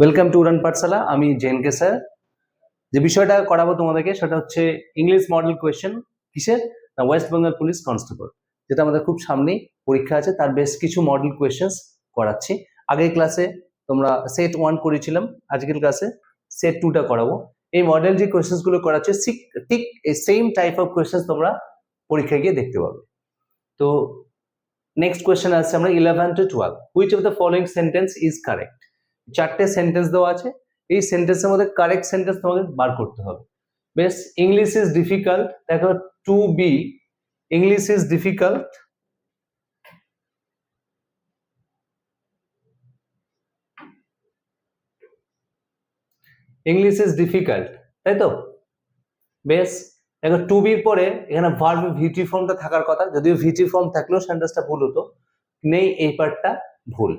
Welcome to উড়ান পাঠশালা আমি জেনকে sir. যে বিষয়টা করাবো তোমাদেরকে সেটা হচ্ছে ইংলিশ মডেল কোয়েশ্চেন কিসের? না ওয়েস্ট বেঙ্গল পুলিশ কনস্টেবল যেটা আমাদের খুব সামনেই পরীক্ষা আছে। তার বেশ কিছু মডেল কোয়েশ্চেন্স করাচ্ছি। আগের ক্লাসে তোমরা সেট ওয়ান করেছিলাম, আজকের ক্লাসে সেট টুটা করাবো। এই মডেল যে কোয়েশ্চেন্সগুলো করাচ্ছে, ঠিক- এই সেম টাইপ অফ কোয়েশ্চেন্স তোমরা পরীক্ষায় গিয়ে দেখতে পাবে। তো নেক্সট কোয়েশ্চেন আসছে আমরা eleven to twelve which of the following sentence is correct চারটে সেন্টেন্স দেওয়া আছে। এই সেন্টেন্সের মধ্যে কারেক্ট সেন্টেন্স তোমাকে বার করতে হবে। বেশ ইংলিশ ইজ ডিফিকাল্ট দেখো to be English is difficult English is difficult তাই তো? বেশ, দেখো টু বির পরে এখানে ভার্ব ভিটি ফর্মটা থাকার কথা। যদিও ভিটি ফর্ম থাকলেও সেন্টেন্সটা ভুল হতো, নেই, এই পার্টটা ভুল।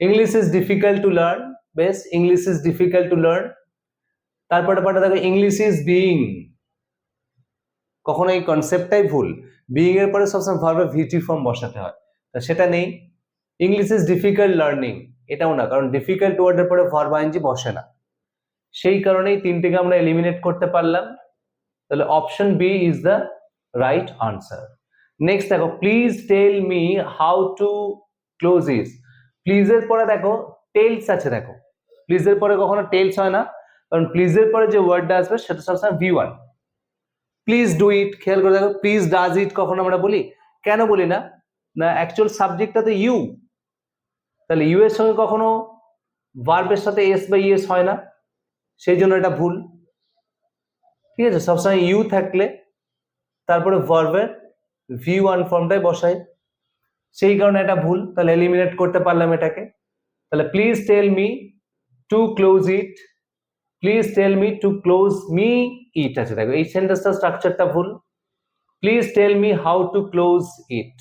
English is difficult to learn বেশ English is difficult to learn তারপরে পার্টটা দেখো ইংলিশ ইজ বিইং কখনো এই কনসেপ্টটাই ভুল। বিইং এর পরে সবসময় ভার্বে ভিটি ফর্ম বসাতে হয়। তা সেটা নেই। ইংলিশ ইজ ডিফিকাল্ট লার্নিং এটাও না, কারণ ডিফিকাল্ট ওয়ার্ডের পরে ভার্ব আইনজি বসে না। সেই কারণেই তিনটেকে আমরা এলিমিনেট করতে পারলাম। তাহলে option B is the right answer next দেখো please tell me how to close is প্লিজের পরে দেখো টেলস আছে দেখো। প্লিজের পরে কখনো টেলস হয় না, কারণ প্লিজের পরে যে ওয়ার্ডটা আসবে সেটা সবসময় V one please do it খেয়াল করে দেখো প্লিজ ডাজ ইট কখনো আমরা বলি? কেন বলি না? না অ্যাকচুয়াল সাবজেক্টটা তো ইউ তাহলে ইউ এর সঙ্গে কখনো ভার্বের সাথে এস বা ইএস হয় না, সেই জন্য এটা ভুল। ঠিক আছে? সবসময় ইউ থাকলে তারপরে ভার্বের ভি ওয়ান ফর্মটাই বসাই। সেই কারণে এটা ভুল, তাহলে এলিমিনেট করতে পারলাম এটাকে। তাহলে please tell me to close it please tell me to close me it আছে। দেখো, এই সেন্টেন্সটা স্ট্রাকচারটা ভুল। Please tell me how to close it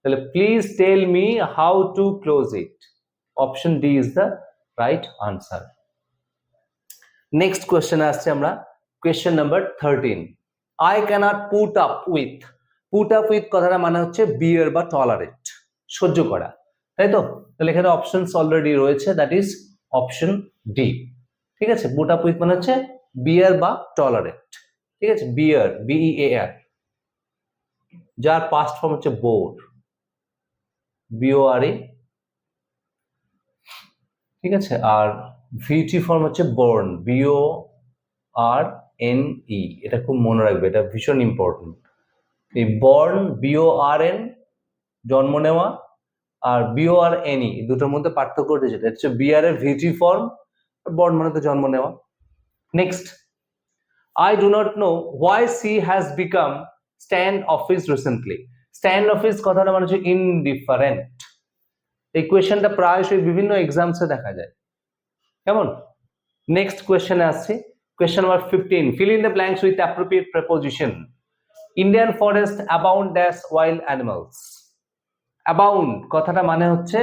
তাহলে please tell me how to close it option D is the right answer next question আসছে আমরা। Question number thirteen I cannot put up with put up with কথাটা মানে হচ্ছে বিয়ার বা tolerate সহ্য করা, তাই তো? তাহলে এখানে অপশনস অলরেডি রয়েছে দ্যাট ইজ অপশন ডি ঠিক আছে? পুট আপ উইথ মানে হচ্ছে বিয়ার বা টলারেট ঠিক আছে? বিয়ার বিই এ আর যার পাস্ট ফর্ম হচ্ছে bore B O R A ঠিক আছে? আর ভিটি ফর্ম হচ্ছে born B O R N E এটা খুব মনে রাখবে, এটা ভীষণ ইম্পর্টেন্ট এই বর্ন বিও আর এন জন্ম নেওয়া আর বিও আর এন ই দুটোর মধ্যে পার্থক্য এটা হচ্ছে বিআর এর ভিটি ফর্ম বর্ন মানে তো জন্ম নেওয়া। Next I do not know why she has become standoffish recently standoffish কথাটা মানে হচ্ছে ইনডিফারেন্ট এই কোয়েশ্চেনটা প্রায়শই বিভিন্ন এক্সামসে দেখা যায়। কেমন? নেক্সট কোয়েশ্চেনে আসছি। Question number fifteen fill in the blanks with appropriate preposition Indian forest abound dash wild animals abound কথাটা মানে হচ্ছে,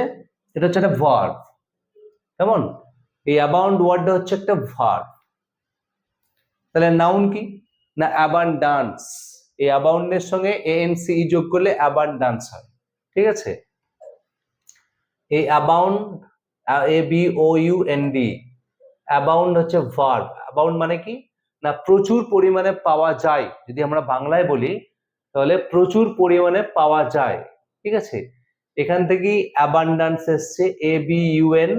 এটা হচ্ছে একটা ভার্ব কেমন? এই অ্যাবাউন্ড ওয়ার্ডটা হচ্ছে একটা ভার্ব তাহলে নাউন কি? না অ্যাবান্ডান্স এই অ্যাবাউন্ডের সঙ্গে এএনসি যোগ করলে অ্যাবান্ডান্স হয়। ঠিক আছে? এই abound A B O U N D abound হচ্ছে ভার্ব অ্যাবাউন্ড মানে কি? না, প্রচুর পরিমাণে পাওয়া যায়। যদি আমরা বাংলায় বলি, তাহলে প্রচুর পরিমাণে পাওয়া যায়। ঠিক আছে? এখান থেকেই অ্যাবান্ডান্স এসছে A B U N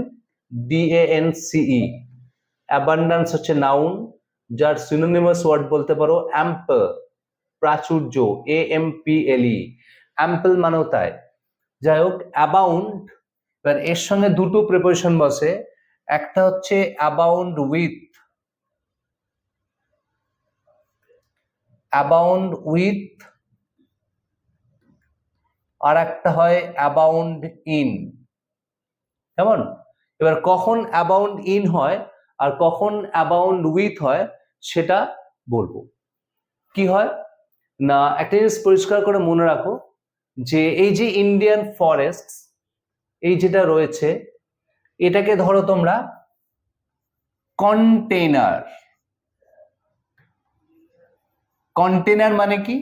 D A N C E abundance হচ্ছে নাউন যার সিনোনিমাস ওয়ার্ড বলতে পারো অ্যাম্পল প্রাচুর্য A M P L E ample মানেও তাই যাই হোক অ্যাবাউন্ড এর সঙ্গে দুটো প্রিপারেশন বসে। একটা হচ্ছে অ্যাবাউন্ড উইথ অ্যাবাউন্ড উইথ আর একটা হয় অ্যাবাউন্ড ইন। কেমন? এবার কখন অ্যাবাউন্ড ইন হয় আর কখন অ্যাবাউন্ড উইথ হয় সেটা বলব। কি হয়? না, একটা জিনিস পরিষ্কার করে মনে রাখো যে এই যে ইন্ডিয়ান ফরেস্ট এই যেটা রয়েছে, এটাকে ধরো তোমরা কন্টেনার কন্টেনার মানে কি?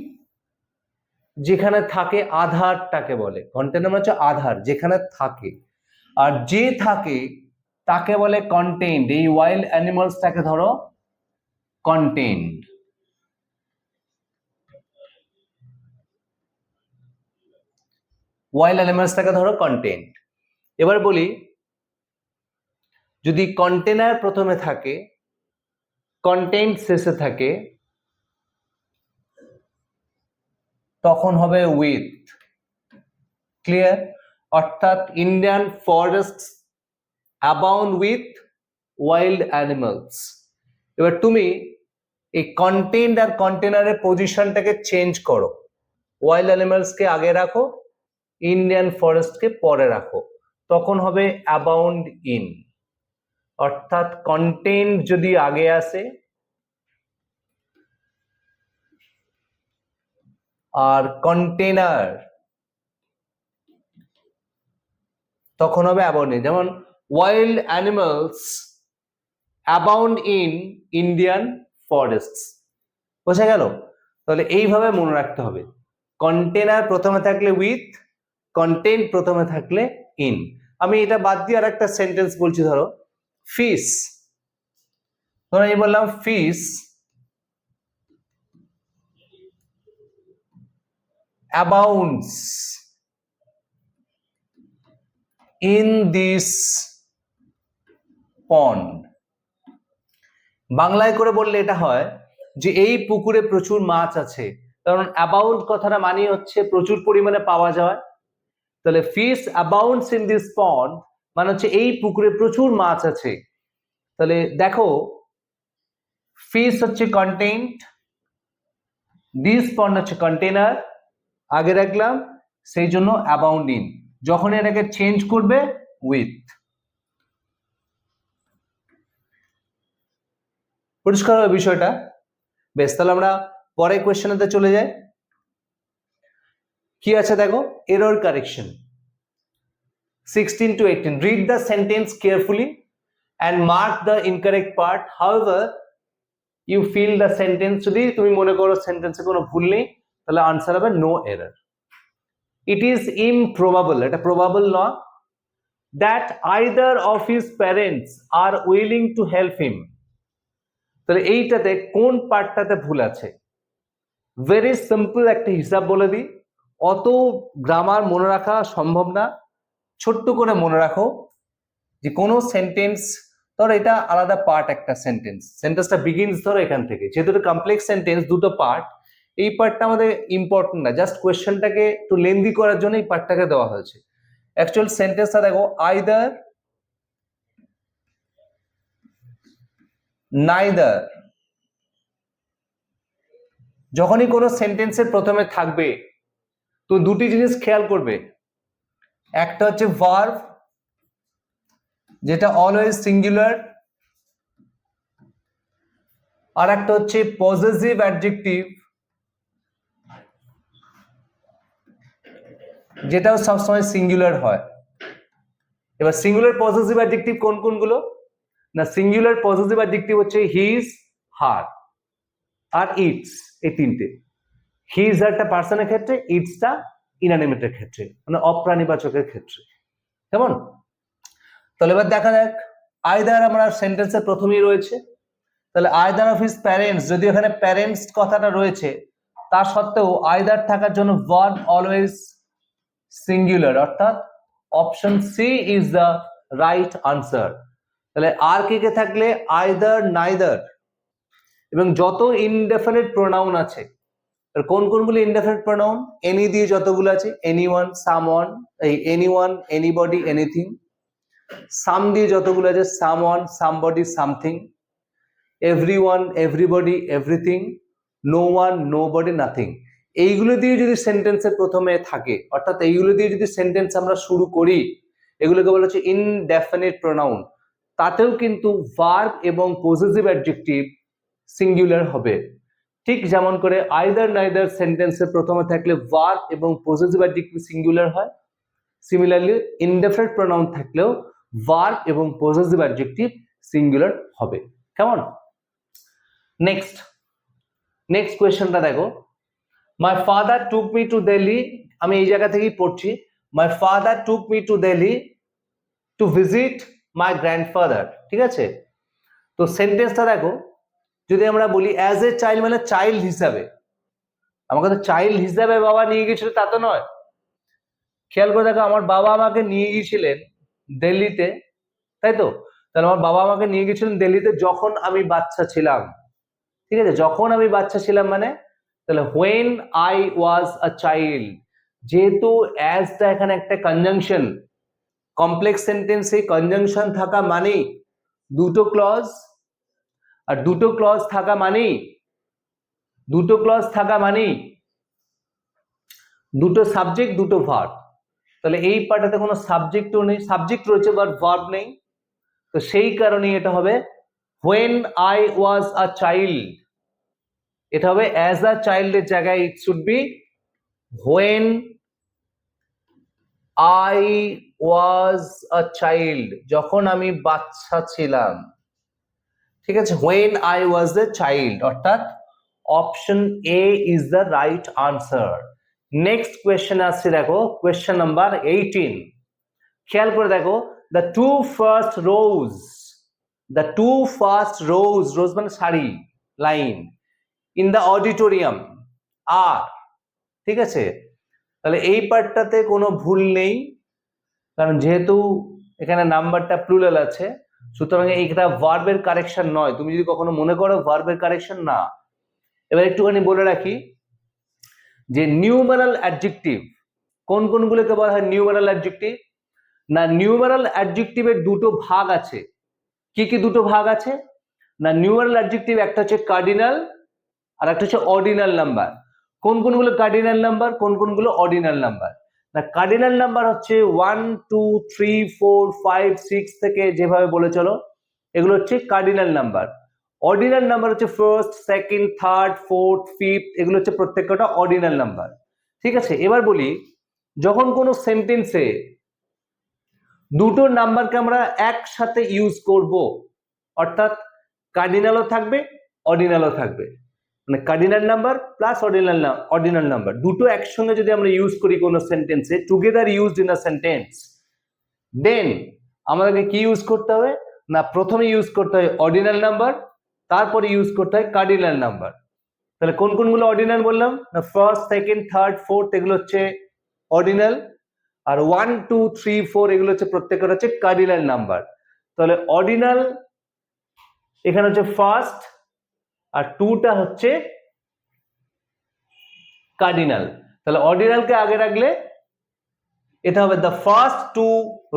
যেখানে থাকে আধারটাকে বলে। কন্টেনার মানে হচ্ছে আধার, যেখানে থাকে। আর যে থাকে, তাকে বলে কন্টেন্ট এই ওয়াইল্ড অ্যানিমালসটাকে ধরো কন্টেন্ট ওয়াইল্ড অ্যানিমালসটাকে ধরো কন্টেন্ট এবার বলি, যদি কন্টেনার প্রথমে থাকে কন্টেন্ট শেষে থাকে তখন হবে উইথ ক্লিয়ার অর্থাৎ Indian forest abound with wild animals এবার তুমি এই কন্টেন্ট আর কন্টেনারের পজিশনটাকে চেঞ্জ করো। ওয়াইল্ড অ্যানিমালসকে আগে রাখো ইন্ডিয়ান ফরেস্টকে পরে রাখো। তখন হবে অ্যাবাউন্ড ইন অর্থাৎ কন্টেন্ট যদি আগে আসে আর কন্টেনার তখন হবে অ্যাবাউন্ড ইন যেমন wild animals abound in Indian forest বোঝা গেল? তাহলে এইভাবে মনে রাখতে হবে। কন্টেনার প্রথমে থাকলে উইথ কন্টেন্ট প্রথমে থাকলে ইন আমি এটা বাদ দিয়ে আর একটা সেন্টেন্স বলছি, ধরো ফিস ধরো আমি বললাম ফিস abounds in this pond. বাংলায় করে বললে এটা হয় যে এই পুকুরে প্রচুর মাছ আছে। কারণ অ্যাবাউন্ড কথাটা মানে হচ্ছে প্রচুর পরিমাণে পাওয়া যায়। তাহলে fish abounds in this pond মানে হচ্ছে এই পুকুরে প্রচুর মাছ আছে। তাহলে দেখো ফিশ হচ্ছে কন্টেন্ট দিস পন্ড হচ্ছে কন্টেনার আগে রাখলাম, সেই জন্য অ্যাবাউন্ড ইন যখন এটাকে চেঞ্জ করবে উইথ পরিষ্কার হবে বিষয়টা। বেশ, তাহলে আমরা পরে কোয়েশ্চেনেতে চলে যাই। কি আছে দেখো? Error correction sixteen to eighteen read the sentence carefully and mark the incorrect part however you fill the sentence যদি তুমি মনে করো সেন্টেন্সে কোনো ভুল নেই তাহলে আনসার হবে no error it is improbable এটা প্রবাবল নয় that either of his parents are willing to help him তাহলে এইটাতে কোন পার্টটাতে ভুল আছে? ভেরি সিম্পল একটা হিসাব বলে দিই, অত গ্রামার মনে রাখা সম্ভব না, ছোট্ট করে মনে রাখো যে কোনো সেন্টেন্স ধরো এটা আলাদা পার্ট একটা সেন্টেন্স সেন্টেন্সটা বিগিনস ধরো এখান থেকে, যেহেতু কমপ্লেক্স সেন্টেন্স দুটো পার্ট এই পার্টটা আমাদের ইম্পর্টেন্ট না। জাস্ট কোয়েশ্চেনটাকে একটু লেন্দি করার জন্য এই পার্টটাকে দেওয়া হয়েছে। অ্যাকচুয়াল সেন্টেন্সটা দেখো আইদার নাইদার যখনই কোনো সেন্টেন্সের প্রথমে থাকবে, তো দুটি জিনিস খেয়াল করবে। একটা হচ্ছে ভার্ভ যেটা অলওয়েজ সিঙ্গুলার আর একটা হচ্ছে পজিটিভ অ্যাডজেক্টিভ যেটাও সবসময় সিঙ্গুলার হয়। এবার সিঙ্গুলার পজিটিভ অ্যাডজেক্টিভ কোন কোনগুলো? না সিঙ্গুলার পজিটিভ অ্যাডজেক্টিভ হচ্ছে হিজ হার আর ইটস এই তিনটে। হিজ একটা পার্সনের ক্ষেত্রে ইটসটা ইনানিমেটের ক্ষেত্রে মানে অপ্রাণীবাচকের ক্ষেত্রে। কেমন? তাহলে এবার দেখা যাক আয়দার আমরা সেন্টেন্সের প্রথমেই রয়েছে, তাহলে আয়দার অফ হিজ প্যারেন্টস যদি এখানে প্যারেন্টস কথাটা রয়েছে, তা সত্ত্বেও আয়দার থাকার জন্য ভার্ব অলওয়েজ সিঙ্গুলার অর্থাৎ option C is the right answer তাহলে আর কে কে থাকলে? আইদার নাইদার এবং যত ইনডেফিনেট প্রোনাউন আছে কোন কোনগুলো ইনডেফিনেট প্রোনাউন এনি দিয়ে যতগুলো আছে এনি ওয়ান সাম ওয়ান এই anyone anybody anything some দিয়ে যতগুলো আছে someone somebody something everyone everybody everything no one nobody nothing এইগুলো দিয়ে যদি সেন্টেন্সের প্রথমে থাকে, অর্থাৎ এইগুলো দিয়ে যদি সেন্টেন্স আমরা শুরু করি, এগুলোকে বলা হচ্ছে ইনডেফিনিট প্রোনাউন তাতেও কিন্তু ভার্ব এবং পজিটিভ অ্যাডজেক্টিভ সিঙ্গুলার হবে। ঠিক যেমন করে আইদার নাইদার সেন্টেন্সের প্রথমে থাকলে ভার্ব এবং পজিটিভ অ্যাডজেক্টিভ সিঙ্গুলার হয়। সিমিলারলি ইনডেফিনিট প্রোনাউন থাকলেও ভার্ব এবং পজিটিভ অ্যাডজেক্টিভ সিঙ্গুলার হবে। কেমন? নেক্সট নেক্সট কোয়েশ্চনটা দেখো। My father took me to Delhi আমি এই জায়গা থেকেই পড়ছি। My father took me to Delhi to visit my grandfather ঠিক আছে? তো সেন্টেন্সটা দেখো। যদি আমরা বলি অ্যাজ এ চাইল্ড মানে চাইল্ড হিসাবে। আমাকে তো চাইল্ড হিসাবে বাবা নিয়ে গেছিল, তা তো নয়। খেয়াল করে দেখো, আমার বাবা আমাকে নিয়ে গিয়েছিলেন দিল্লিতে। তাই তো? তাহলে আমার বাবা আমাকে নিয়ে গেছিলেন দিল্লিতে যখন আমি বাচ্চা ছিলাম। ঠিক আছে? যখন আমি বাচ্চা ছিলাম মানে তাহলে when I was a child যেহেতু অ্যাজটা এখানে একটা কনজাংশন কমপ্লেক্স সেন্টেন্সে কনজাংশন থাকা মানেই দুটো ক্লজ আর দুটো ক্লজ থাকা মানেই, দুটো ক্লজ থাকা মানেই দুটো সাবজেক্ট দুটো ভার্ব তাহলে এই পার্টাতে কোনো সাবজেক্টও নেই সাবজেক্ট রয়েছে বাট ভার্ব নেই। তো সেই কারণেই এটা হবে when I was a child এটা হবে অ্যাজ আ চাইল্ডের জায়গায় it should be when I was a child যখন আমি বাচ্চা ছিলাম। ঠিক আছে? When I was a child অর্থাৎ option A is the right answer next question আসছে, দেখো কোয়েশ্চেন নাম্বার এইটিন খেয়াল করে দেখো the two first rows the two first rows rows মানে শাড়ি লাইন ইন দ্য অডিটোরিয়াম আর ঠিক আছে? তাহলে এই পার্টটাতে কোনো ভুল নেই, কারণ যেহেতু এখানে নাম্বারটা প্লুরাল আছে, সুতরাং এইটা ভার্বের কারেকশন নয়। তুমি যদি কখনো মনে করো ভার্বের কারেকশন না। এবার একটুখানি বলে রাখি যে নিউমারাল অ্যাডজেক্টিভ কোন কোনগুলোকে বলা হয় নিউমারাল অ্যাডজেক্টিভ না নিউমারাল অ্যাডজেক্টিভের দুটো ভাগ আছে। কি কি দুটো ভাগ আছে? না নিউমারাল অ্যাডজেক্টিভ একটা হচ্ছে কার্ডিনাল আর একটা হচ্ছে অর্ডিনাল নাম্বার কোন কোনগুলো কার্ডিনাল নাম্বার কোন কোনগুলো অর্ডিনাল নাম্বার না কার্ডিনাল নাম্বার হচ্ছে one two three four five six থেকে যেভাবে বলে চলো, এগুলো হচ্ছে কার্ডিনাল নাম্বার অর্ডিনাল নাম্বার হচ্ছে first second third fourth fifth এগুলো হচ্ছে প্রত্যেকটা অর্ডিনাল নাম্বার ঠিক আছে, এবার বলি, যখন কোনো সেন্টেন্সে দুটো নাম্বারকে আমরা একসাথে ইউজ করব, অর্থাৎ কার্ডিনালও থাকবে অর্ডিনালও থাকবে। মানে cardinal number plus ordinal ordinal number দুটো একসঙ্গে যদি আমরা ইউজ করি কোনো সেন্টেন্সে together used in a sentence then আমাদেরকে কি ইউজ করতে হবে? না, প্রথমে ইউজ করতে হয় অর্ডিনাল নাম্বার তারপরে ইউজ করতে হয় কার্ডিনাল নাম্বার তাহলে কোন কোনগুলো অর্ডিনাল বললাম? না ফার্স্ট সেকেন্ড থার্ড ফোর্থ এগুলো হচ্ছে অর্ডিনাল আর ওয়ান টু থ্রি ফোর এগুলো হচ্ছে প্রত্যেকটা হচ্ছে কার্ডিনাল নাম্বার তাহলে অর্ডিনাল এখানে হচ্ছে ফার্স্ট আর টুটা হচ্ছে কার্ডিনাল তাহলে অর্ডিনালকে আগে রাখলে এটা হবে দ্য ফার্স্ট টু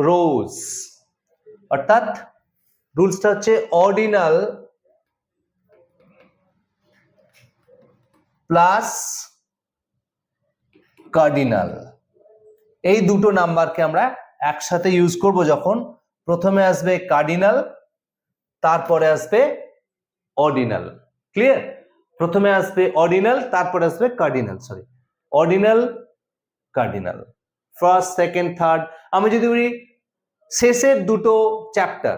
রোজ অর্থাৎ রুলসটা হচ্ছে অর্ডিনাল প্লাস কার্ডিনাল এই দুটো নাম্বারকে আমরা একসাথে ইউজ করব যখন প্রথমে আসবে কার্ডিনাল তারপরে আসবে অর্ডিনাল ক্লিয়ার প্রথমে আসবে অর্ডিনাল তারপরে আসবে cardinal sorry ordinal cardinal first second third আমি যদি বলি, শেষের দুটো চ্যাপ্টার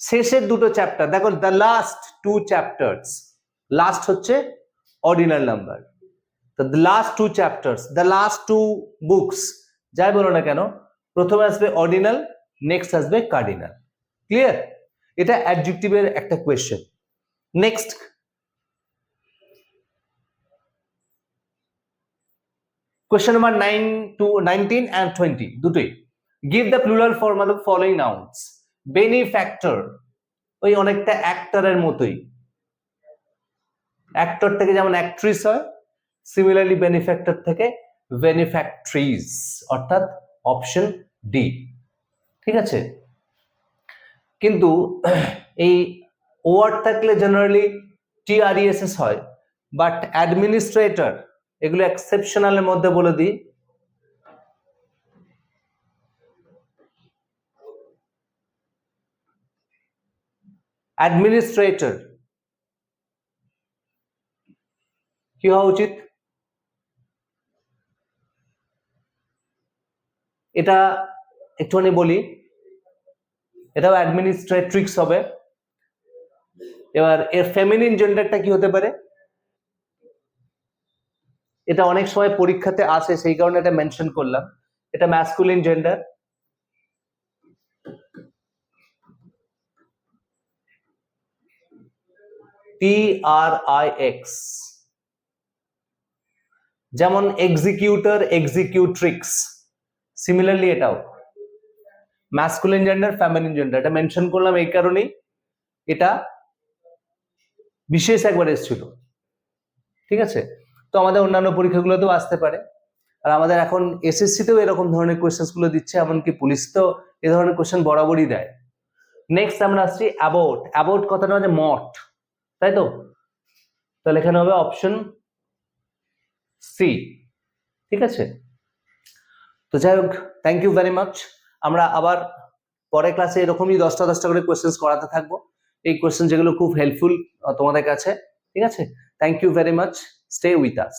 শেষের দুটো চ্যাপ্টার দেখো the last two chapters last হচ্ছে ordinal number the last two chapters the last two books যাই বলো না কেন, প্রথমে আসবে অর্ডিনাল নেক্সট আসবে কার্ডিনাল ক্লিয়ার এটা অ্যাডজেক্টিভের একটা question next question number nine to nineteen and twenty দুটোই। Give the plural form of the following nouns benefactor ওই অনেকটা অ্যাক্টরের মতোই। অ্যাক্টর থেকে যেমন অ্যাক্ট্রিস হয় সিমিলারলি বেনিফ্যাক্টর থেকে বেনিফ্যাক্ট্রিজ অর্থাৎ অপশন ডি ঠিক আছে? কিন্তু এই ওয়ার্ড থাকলে জেনারেলি টিআরইএসএস হয় বাট অ্যাডমিনিস্ট্রেটর এগুলো এক্সেপশনালের মধ্যে বলে দিই। অ্যাডমিনিস্ট্রেটর কি হওয়া উচিত? এটা একটুখানি বলি, এটাও অ্যাডমিনিস্ট্রেট্রিক্স হবে। এবার এর ফেমিনিন জেন্ডারটা কি হতে পারে? এটা অনেক সময় পরীক্ষাতে আসে, সেই কারণে এটা মেনশন করলাম। এটা masculine gender T R I X যেমন এক্সিকিউটর এক্সিকিউট্রিক্স সিমিলারলি এটাও। ম্যাসকুলিন জেন্ডার ফ্যামিলিন জেন্ডার এটা মেনশন করলাম এই কারণেই। এটা বিশেষ একবার এসেছিল। ঠিক আছে? তো আমাদের অন্যান্য পরীক্ষাগুলোতেও আসতে পারে। আর আমাদের এখন এসএসসিতেও এরকম ধরনের কোয়েশ্চেনগুলো দিচ্ছে, এমনকি পুলিশ তো এ ধরনের কোয়েশ্চেন বরাবরই দেয়। নেক্সট আমরা আসছি অ্যাবাউট অ্যাবাউট কথাটা হচ্ছে মঠ তাই তো? তাহলে এখানে হবে অপশন সি ঠিক আছে? তো যাই হোক থ্যাংক ইউ ভেরি মাচ আমরা আবার পরের ক্লাসে এরকমই দশটা দশটা করে কোয়েশ্চেন করাতে থাকব। এই কোয়েশ্চেন যেগুলো খুব হেল্পফুল তোমাদের কাছে। ঠিক আছে? Thank you very much stay with us